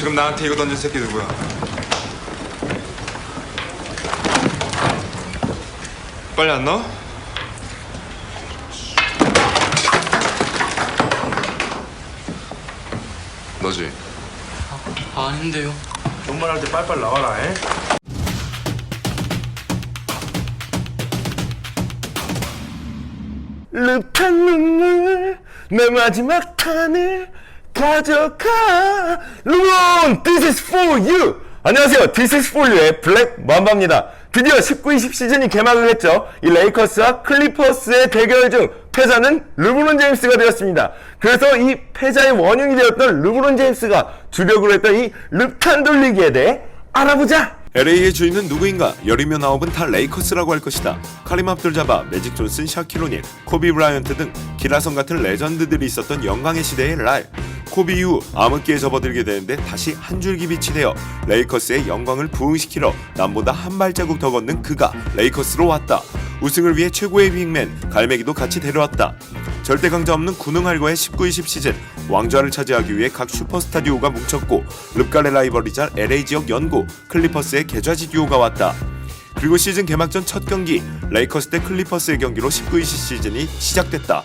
지금 나한테 이거 던진 새끼 누구야? 빨리 안 넣어? 너지? 아닌데요. 존말할 때 빨빨 나와라 에? 르탄 눈물 내 마지막 탄을 가져가. 루몬 This is for you. 안녕하세요. This is for you의 블랙 맘바입니다. 드디어 19, 20 시즌이 개막을 했죠. 이 레이커스와 클리퍼스의 대결 중 패자는 르브론 제임스가 되었습니다. 그래서 이 패자의 원흉이 되었던 르브론 제임스가 주력으로 했던 이 르탄 돌리기에 대해 알아보자. LA의 주인은 누구인가? 열이면 아홉은 다 레이커스라고 할 것이다. 카림 압둘 자바, 매직 존슨, 샤키로닐, 코비 브라이언트 등 기라성 같은 레전드들이 있었던 영광의 시대의 랄. 코비 이후 암흑기에 접어들게 되는데 다시 한 줄기 빛이 되어 레이커스의 영광을 부흥시키러 남보다 한 발자국 더 걷는 그가 레이커스로 왔다. 우승을 위해 최고의 빅맨 갈매기도 같이 데려왔다. 절대 강자 없는 군웅할거의 19-20 시즌 왕좌를 차지하기 위해 각 슈퍼스타 듀오가 뭉쳤고 릅갈의 라이벌이자 LA 지역 연고 클리퍼스의 계좌지 듀오가 왔다. 그리고 시즌 개막 전 첫 경기 레이커스 대 클리퍼스의 경기로 19-20 시즌이 시작됐다.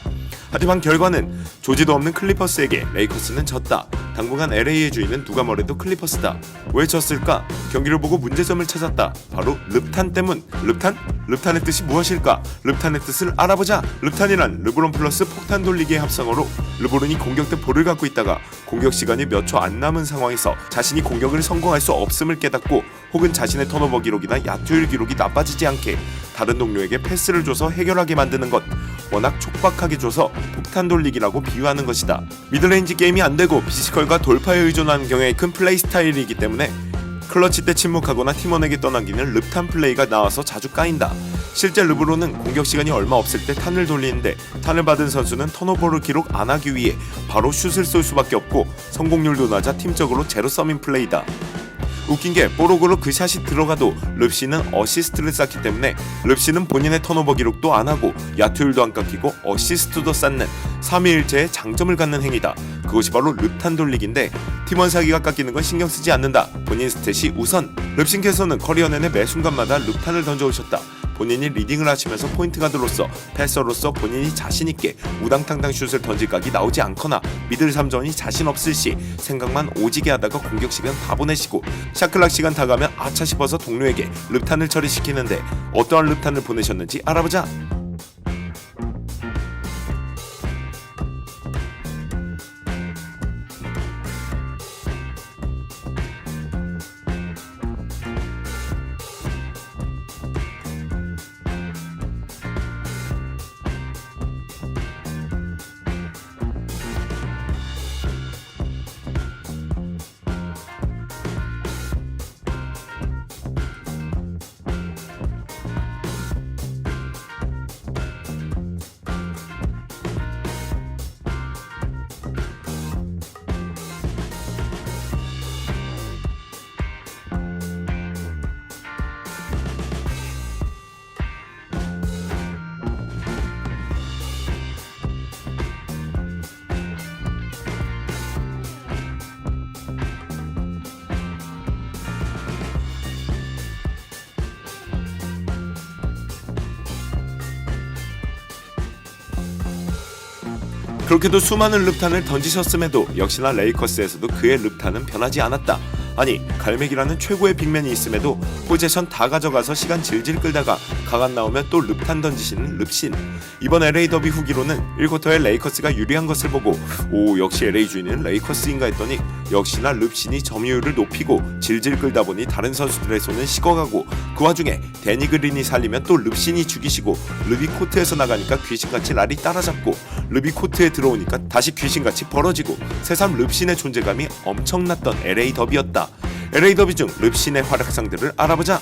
하지만 결과는 조지도 없는 클리퍼스에게 레이커스는 졌다. 당분간 LA의 주인은 누가 뭐래도 클리퍼스다. 왜 졌을까? 경기를 보고 문제점을 찾았다. 바로 릅탄 때문. 릅탄? 릅탄의 뜻이 무엇일까? 릅탄의 뜻을 알아보자. 릅탄이란 르브론 플러스 폭탄 돌리기의 합성어로 르브론이 공격 때 볼을 갖고 있다가 공격 시간이 몇 초 안 남은 상황에서 자신이 공격을 성공할 수 없음을 깨닫고 혹은 자신의 턴오버 기록이나 야투율 기록이 나빠지지 않게 다른 동료에게 패스를 줘서 해결하게 만드는 것. 워낙 촉박하게 줘서 폭탄 돌리기라고 비유하는 것이다. 미들레인지 게임이 안 되고 피지컬과 돌파에 의존하는 경우에 큰 플레이 스타일이기 때문에 클러치 때 침묵하거나 팀원에게 떠넘기는 릅탄 플레이가 나와서 자주 까인다. 실제 르브론은 공격 시간이 얼마 없을 때 탄을 돌리는데 탄을 받은 선수는 턴오버를 기록 안 하기 위해 바로 슛을 쏠 수밖에 없고 성공률도 낮아 팀적으로 제로 서민 플레이다. 웃긴 게 뽀록으로 그 샷이 들어가도 릅시는 어시스트를 쌓기 때문에 릅시는 본인의 턴오버 기록도 안 하고 야투율도 안 깎이고 어시스트도 쌓는 3위일체의 장점을 갖는 행위다. 그것이 바로 릅탄 돌리기인데 팀원 사기가 깎이는 건 신경 쓰지 않는다. 본인 스탯이 우선. 릅신께서는 커리어 내내 매 순간마다 릅탄을 던져오셨다. 본인이 리딩을 하시면서 포인트 가드로서 패서로서 본인이 자신 있게 우당탕당 슛을 던질 각이 나오지 않거나 미들 3점이 자신 없을 시 생각만 오지게 하다가 공격 시간 다 보내시고 샤클락 시간 다 가면 아차 싶어서 동료에게 릅탄을 처리시키는데 어떠한 릅탄을 보내셨는지 알아보자. 그렇게도 수많은 릅탄을 던지셨음에도 역시나 레이커스에서도 그의 릅탄은 변하지 않았다. 아니 갈매기라는 최고의 빅맨이 있음에도 포제션 다 가져가서 시간 질질 끌다가 강한 나오면 또 릅탄 던지시는 릅신 이번 LA 더비 후기로는 1쿼터에 레이커스가 유리한 것을 보고 오 역시 LA 주인은 레이커스인가 했더니 역시나 릅신이 점유율을 높이고 질질 끌다 보니 다른 선수들의 손은 식어가고 그 와중에 데니 그린이 살리면 또 릅신이 죽이시고 릅이 코트에서 나가니까 귀신같이 랄이 따라잡고 릅이 코트에 들어오니까 다시 귀신같이 벌어지고 새삼 릅신의 존재감이 엄청났던 LA 더비였다. LA 더비 중 릅신의 활약 상들을 알아보자.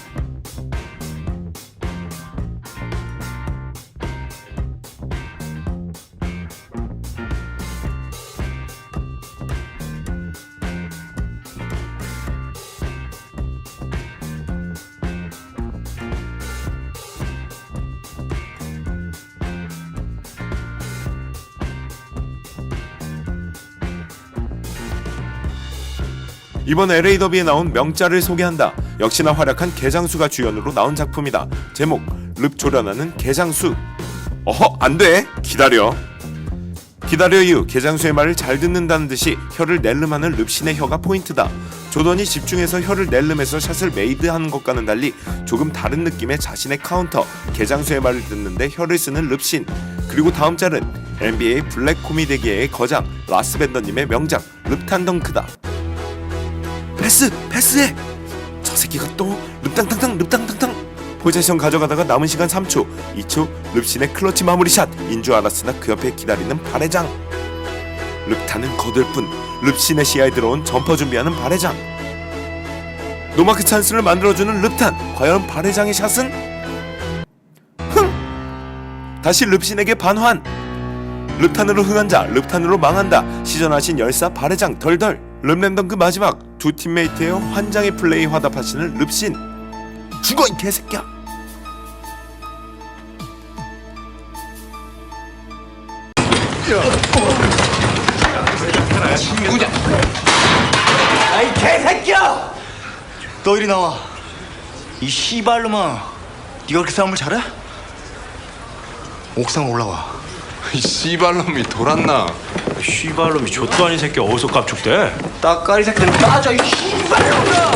이번 LA 더비에 나온 명짜를 소개한다. 역시나 활약한 개장수가 주연으로 나온 작품이다. 제목 릅 조련하는 개장수. 어허 안 돼 기다려. 기다려 이후 개장수의 말을 잘 듣는다는 듯이 혀를 낼름하는 릅신의 혀가 포인트다. 조던이 집중해서 혀를 낼름해서 샷을 메이드하는 것과는 달리 조금 다른 느낌의 자신의 카운터 개장수의 말을 듣는데 혀를 쓰는 릅신 그리고 다음 짤은 NBA 블랙 코미디계의 거장 라스 벤더님의 명작 릅탄 덩크다. 패스 패스해. 저 새끼가 또 릅땅땅땅 릅땅땅땅 포지션 가져가다가 남은 시간 3초 2초 릅신의 클러치 마무리 샷인 줄 알았으나 그 옆에 기다리는 발해장. 릅타는 거들 뿐. 릅신의 시야에 들어온 점퍼 준비하는 발해장. 노마크 찬스를 만들어주는 릅탄. 과연 발해장의 샷은? 흥! 다시 릅신에게 반환. 릅탄으로 흥한 자 릅탄으로 망한다. 시전하신 열사 발해장 덜덜. 릅랜덤 그 마지막 두 팀메이트의 환장의 플레이 화답하시는 릅신 죽어 이 개새끼야 아이 개새끼야! 너 이리 나와. 이 씨발놈아. 네가 그렇게 싸움을 잘해? 옥상 올라와. 이 씨발놈이 돌았나? 씨발놈이 좆도 아닌 새끼 어디서 깝죽대? 따까리 새끼는 빠져 이 씨발놈아!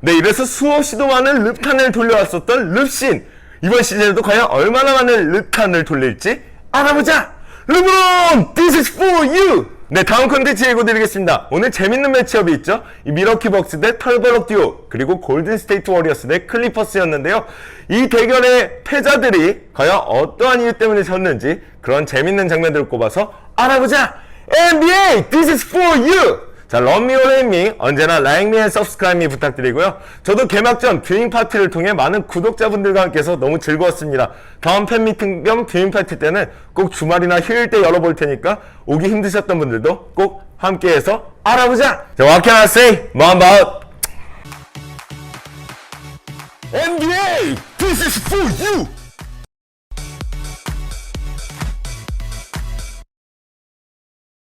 네, 이래서 수없이도 많은 릅탄을 돌려왔었던 릅신. 이번 시즌에도 과연 얼마나 많은 릅탄을 돌릴지 알아보자! 르브론! This is for you! 네, 다음 컨텐츠 예고드리겠습니다. 오늘 재밌는 매치업이 있죠? 이 미러키 벅스 대 털버럭 듀오, 그리고 골든 스테이트 워리어스 대 클리퍼스였는데요. 이 대결의 패자들이 과연 어떠한 이유 때문에 졌는지 그런 재밌는 장면들을 꼽아서 알아보자! NBA! This is for you! 자, 런미 오 레미 언제나 라이미 앤 서브스크라이브 부탁드리고요. 저도 개막전 뷰잉 파티를 통해 많은 구독자분들과 함께해서 너무 즐거웠습니다. 다음 팬미팅 겸 뷰잉 파티 때는 꼭 주말이나 휴일 때 열어볼 테니까 오기 힘드셨던 분들도 꼭 함께해서 알아보자. 자, what can I say? More about NBA. This is for you.